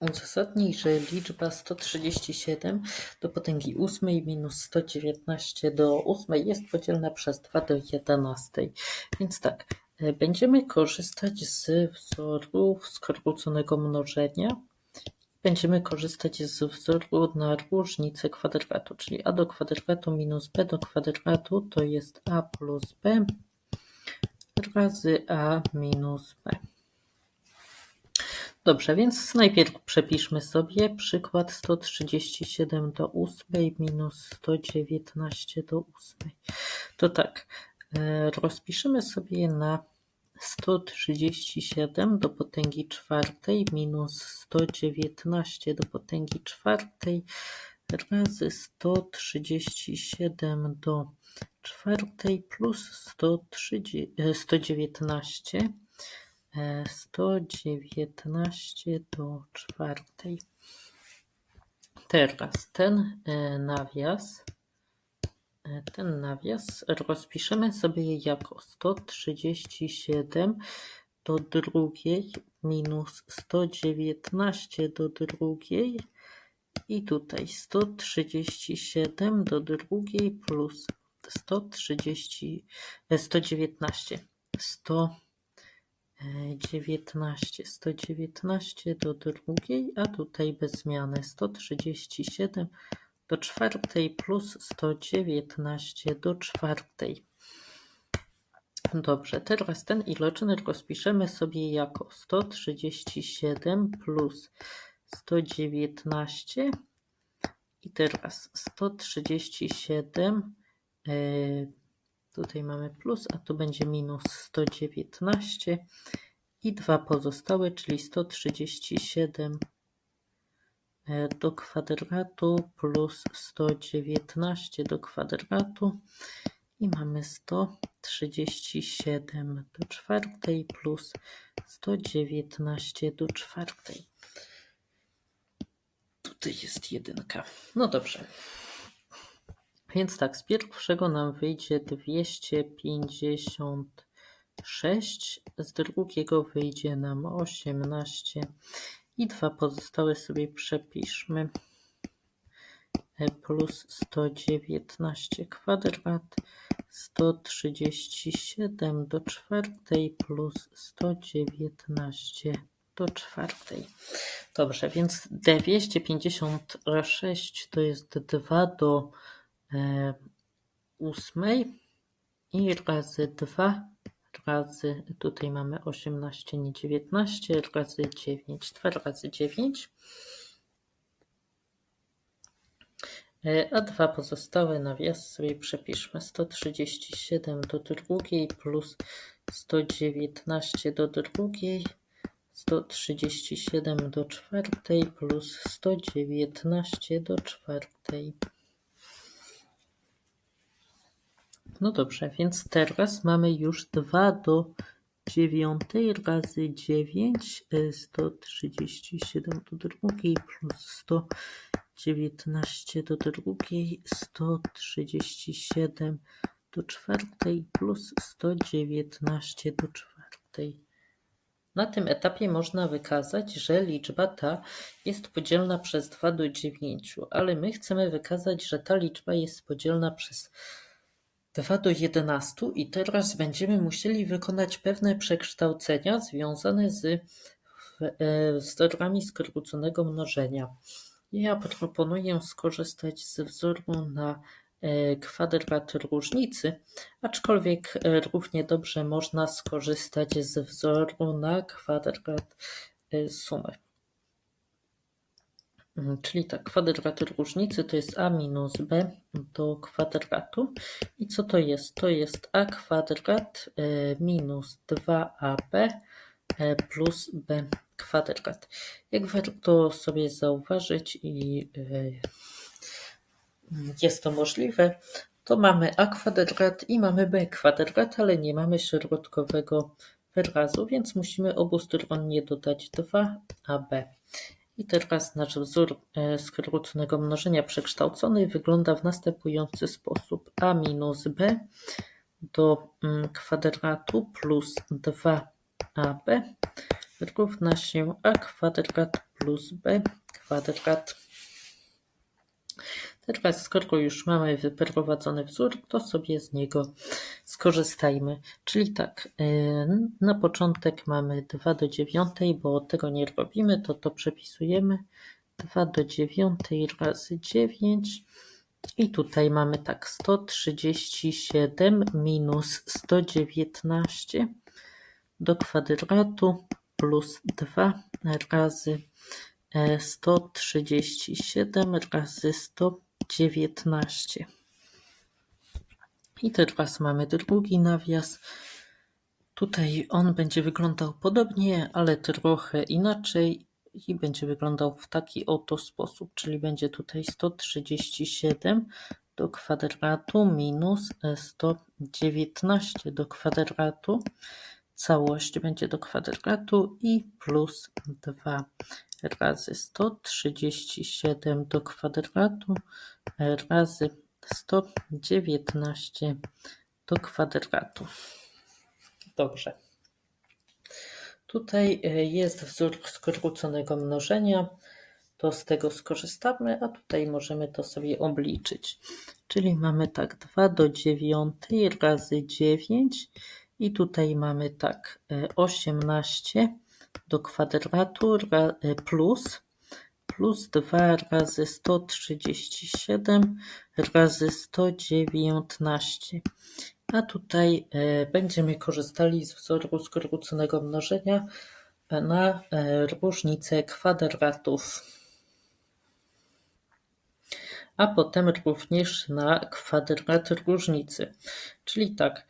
Uzasadnij, że liczba 137 do potęgi ósmej minus 119 do ósmej jest podzielna przez 2 do 11. Więc tak, e, będziemy korzystać z wzorów skróconego mnożenia. Będziemy korzystać z wzoru na różnicę kwadratu, czyli a do kwadratu minus b do kwadratu to jest a plus b razy a minus b. Dobrze, więc najpierw przepiszmy sobie przykład 137 do 8 minus 119 do 8. To tak, e, rozpiszemy sobie na 137 do potęgi czwartej minus 119 do potęgi czwartej razy 137 do czwartej plus 119 119 do czwartej. Teraz ten e, nawias, e, ten nawias rozpiszemy sobie jako 137 do drugiej minus 119 do drugiej i tutaj 137 do drugiej plus 130, 119, 100 dziewiętnaście, sto dziewiętnaście do drugiej, a tutaj bez zmiany sto trzydzieści siedem do czwartej plus sto dziewiętnaście do czwartej. Dobrze, teraz ten iloczyn rozpiszemy sobie jako 137 plus 119 i teraz 137 Tutaj mamy plus, a tu będzie minus 119 i dwa pozostałe, czyli 137 e, do kwadratu plus 119 do kwadratu i mamy 137 do czwartej plus 119 do czwartej. Tutaj jest jedynka. No dobrze. Więc tak, z pierwszego nam wyjdzie 256, z drugiego wyjdzie nam 18 i dwa pozostałe sobie przepiszmy. E, plus 119 kwadrat, 137 do czwartej plus 119 do czwartej. Dobrze, więc 256 to jest 2 do ósmej i razy 2 razy, tutaj mamy 18, nie 19, razy 9, 2 razy 9. E, a dwa pozostałe nawias sobie przepiszmy. 137 do drugiej plus 119 do drugiej, 137 do czwartej plus 119 do czwartej. No dobrze, więc teraz mamy już 2 do 9 razy 9, 137 do drugiej plus 119 do drugiej, 137 do czwartej plus 119 do czwartej. Na tym etapie można wykazać, że liczba ta jest podzielna przez 2 do 9, ale my chcemy wykazać, że ta liczba jest podzielna przez 2 do 11 i teraz będziemy musieli wykonać pewne przekształcenia związane z e, wzorami skróconego mnożenia. Ja proponuję skorzystać z wzoru na e, kwadrat różnicy, aczkolwiek e, równie dobrze można skorzystać z wzoru na kwadrat sumy. Mhm, czyli tak, kwadrat różnicy to jest a minus b do kwadratu. I co to jest? To jest a kwadrat e, minus 2ab e, plus b kwadrat. Jak warto sobie zauważyć i e, jest to możliwe, to mamy a kwadrat i mamy b kwadrat, ale nie mamy środkowego wyrazu, więc musimy obustronnie dodać 2ab. I teraz nasz wzór e, skróconego mnożenia przekształcony wygląda w następujący sposób. a minus b do mm, kwadratu plus 2ab równa się a kwadrat plus b kwadrat. Teraz, skoro już mamy wyprowadzony wzór, to sobie z niego skorzystajmy. Czyli tak, y, na początek mamy 2 do 9, bo tego nie robimy, to to przepisujemy. 2 do 9 razy 9. I tutaj mamy tak 137 minus 119 do kwadratu plus 2 razy e, 137 razy 100 dziewiętnaście. I teraz mamy drugi nawias. Tutaj on będzie wyglądał podobnie, ale trochę inaczej i będzie wyglądał w taki oto sposób, czyli będzie tutaj 137 do kwadratu minus 119 do kwadratu Całość będzie do kwadratu i plus 2 razy 137 do kwadratu razy 119 do kwadratu. Dobrze. Tutaj e, jest wzór skróconego mnożenia, to z tego skorzystamy, a tutaj możemy to sobie obliczyć. Czyli mamy tak 2 do 9 razy 9 i tutaj mamy tak 18 e, do kwadratu e, plus plus 2 razy 137 razy 119. A tutaj e, będziemy korzystali z wzoru skróconego mnożenia na różnicę kwadratów. A potem również na kwadrat różnicy. Czyli tak,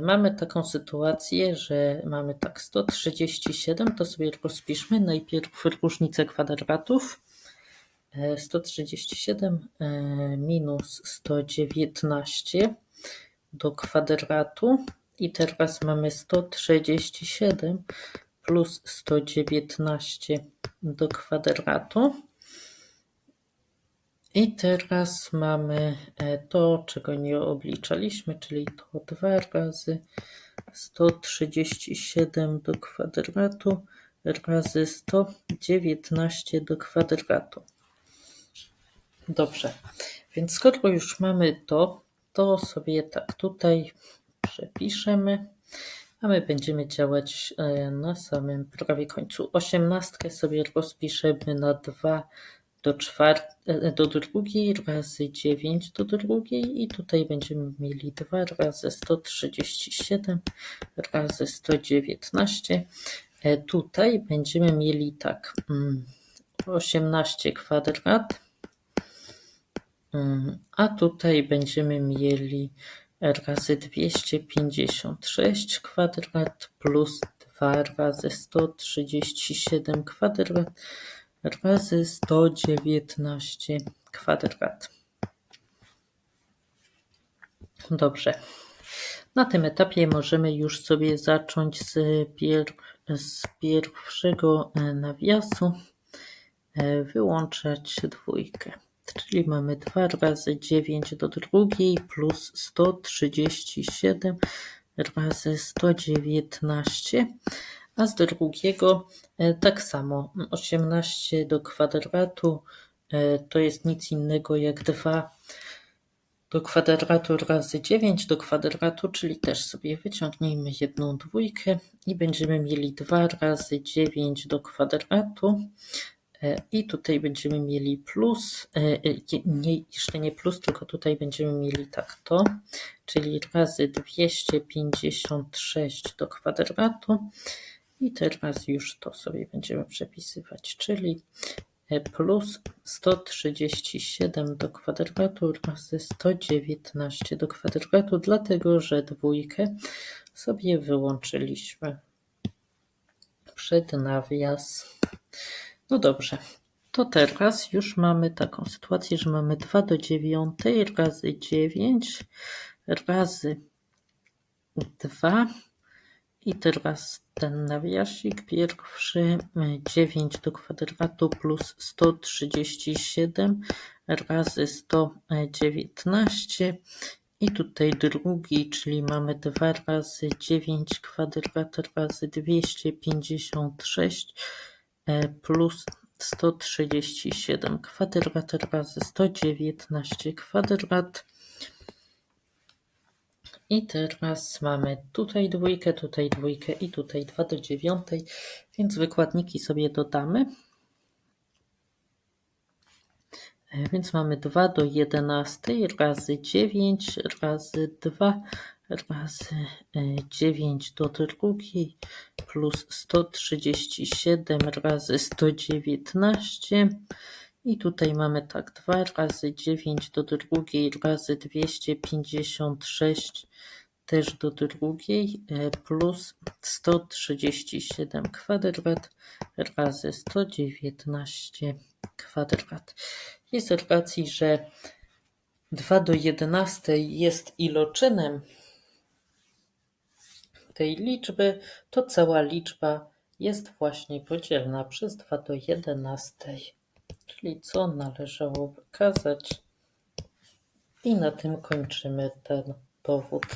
mamy taką sytuację, że mamy tak 137, to sobie rozpiszmy najpierw różnicę kwadratów. 137 e, e, minus 119 do kwadratu i teraz mamy 137 plus 119 do kwadratu. I teraz mamy e, to, czego nie obliczaliśmy, czyli to 2 razy 137 do kwadratu razy 119 do kwadratu. Dobrze, więc skoro już mamy to, to sobie tak tutaj przepiszemy, a my będziemy działać e, na samym prawie końcu. Osiemnastkę sobie rozpiszemy na 2 do, czwart, e, do drugiej razy 9 do drugiej i tutaj będziemy mieli 2 razy 137 razy 119. E, tutaj będziemy mieli tak 18 mm, kwadrat, mm, a tutaj będziemy mieli razy 256 kwadrat plus 2 razy 137 kwadrat razy 119 kwadrat. Dobrze. Na tym etapie możemy już sobie zacząć z, pier z pierwszego e, nawiasu e, wyłączać dwójkę. Czyli mamy 2 razy 9 do drugiej plus 137 razy 119 a z drugiego e, tak samo 18 do kwadratu e, to jest nic innego jak 2 do kwadratu razy 9 do kwadratu, czyli też sobie wyciągnijmy jedną dwójkę i będziemy mieli 2 razy 9 do kwadratu e, i tutaj będziemy mieli plus, nie, jeszcze nie plus, tylko tutaj będziemy mieli tak to, czyli razy 256 do kwadratu i teraz już to sobie będziemy przepisywać, czyli e plus 137 do kwadratu razy 119 do kwadratu, dlatego że dwójkę sobie wyłączyliśmy przed nawias. No dobrze, to teraz już mamy taką sytuację, że mamy 2 do 9 razy 9 razy 2 i teraz ten nawiasik pierwszy 9 do kwadratu plus 137 razy 119 i tutaj drugi, czyli mamy 2 razy 9 kwadrat razy 256 e, plus 137 kwadrat razy 119 kwadrat. I teraz mamy tutaj dwójkę, tutaj dwójkę i tutaj 2 do dziewiątej, więc wykładniki sobie dodamy. E, Więc mamy 2 do 11 razy 9 razy 2 razy e, 9 do drugiej plus 137 razy 119 i tutaj mamy tak 2 razy 9 do drugiej razy 256 też do drugiej e, plus 137 kwadrat razy 119 kwadrat. Jest z racji, że 2 do 11 jest iloczynem tej liczby, to cała liczba jest właśnie podzielna przez 2 do 11. Czyli co należało wykazać. I na tym kończymy ten powód.